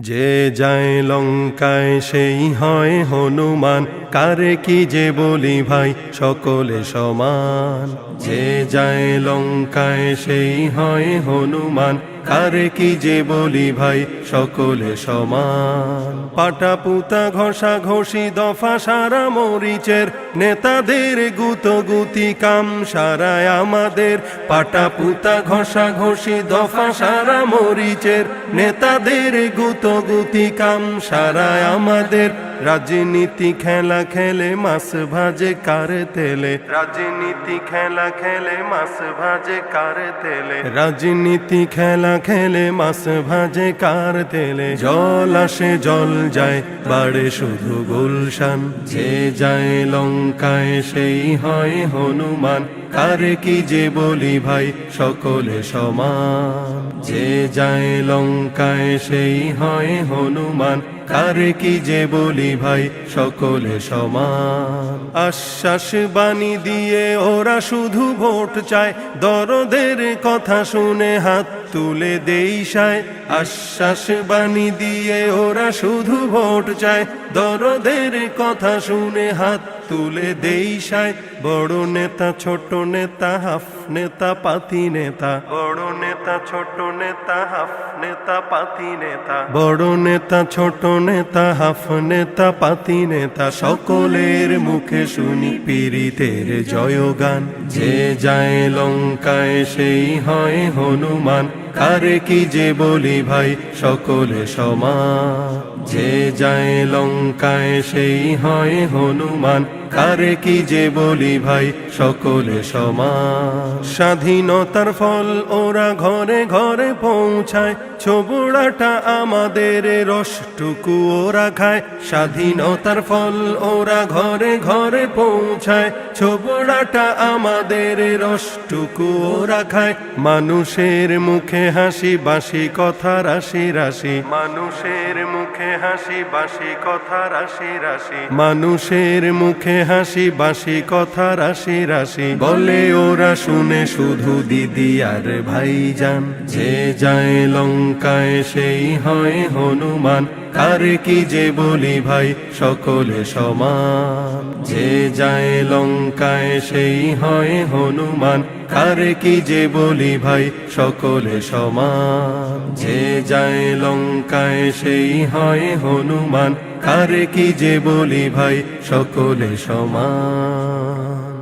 যে যায় লঙ্কায়, সেই হয় হনুমান। কারে কি যে বলি ভাই, সকলে সমান। যে যায় লঙ্কায়, সেই হয় হনুমান। কারে কি যে বলি ভাই, সকলে সমান। পাটা পুতা ঘষা ঘষি দফা সারা মরিচের, নেতাদের গুত গুতি কাম সারায় আমাদের। পাটা পুতা ঘষা ঘষি দফা সারা মরিচের, নেতাদের গুত গুতি কাম সারায় আমাদের। রাজনীতি খেলা খেলে মাছ ভাজে কার তেলে? রাজনীতি খেলা খেলে মাছ ভাজে কার তেলে? রাজনীতি খেলা খেলে মাছ ভাজে কার তেলে? জল আসে, জল যায়, বাড়ে শুধু গুলশান। যে যায় লঙ্কায়, সেই হয় হনুমান। কারে কি যে বলি ভাই, সকলে সমান। যে যায় লঙ্কায় সেই হয় হনুমান। কারে কি যে বলি ভাই, সকলে সমান। আশ্বাস বাণী দিয়ে ওরা শুধু ভোট চায়। দরদের কথা শুনে হাত তুলে দেই সায়। আশ্বাস বাণী দিয়ে ওরা শুধু ভোট চায়। দরদের কথা শুনে হাত তুলে দেই সায়। বড় নেতা, ছোট নেতা, হাফ নেতা, পাতি নেতা। বড় নেতা, ছোট নেতা, হাফ নেতা, পাতি নেতা। বড় নেতা, ছোট নেতা, হাফ নেতা, পাতি নেতা, সকলের মুখে শুনি পীড়িতের জয়গান। যে যায় লঙ্কায় সেই হয় হনুমান। কারে কি যে বলি ভাই, সকলে সমান। যে যায় লঙ্কায় সেই হয় হনুমান। কারে কি যে বলি ভাই, সকলে সমান। স্বাধীনতার ফল ওরা ঘরে ঘরে পৌঁছায়, ছোবড়াটা আমাদের রসটুকু ওরা খায়। স্বাধীনতার ফল ওরা ঘরে ঘরে পৌঁছায়, ছোবড়াটা আমাদের রসটুকু ওরা খায়। মানুষের মুখে হাসি বাসি কথা, রাশি রাশি। মানুষের মুখে হাসি বাসি কথা, রাশি রাশি। মানুষের মুখে হাসি বাসি, কথা রাশি রাশি। বলে ওরা শুনে শুধু দিদি আর ভাই যান যে যায় লঙ্কায় সেই হয় হনুমান। আর কি যে বলি ভাই, সকলে সমান। যায় লঙ্কায়, সেই হয় হনুমান। কারে কি যে বলি ভাই, সকলে সমান। যে যায় লঙ্কায়, সেই হয় হনুমান। কারে কি যে বলি ভাই, সকলে সমান।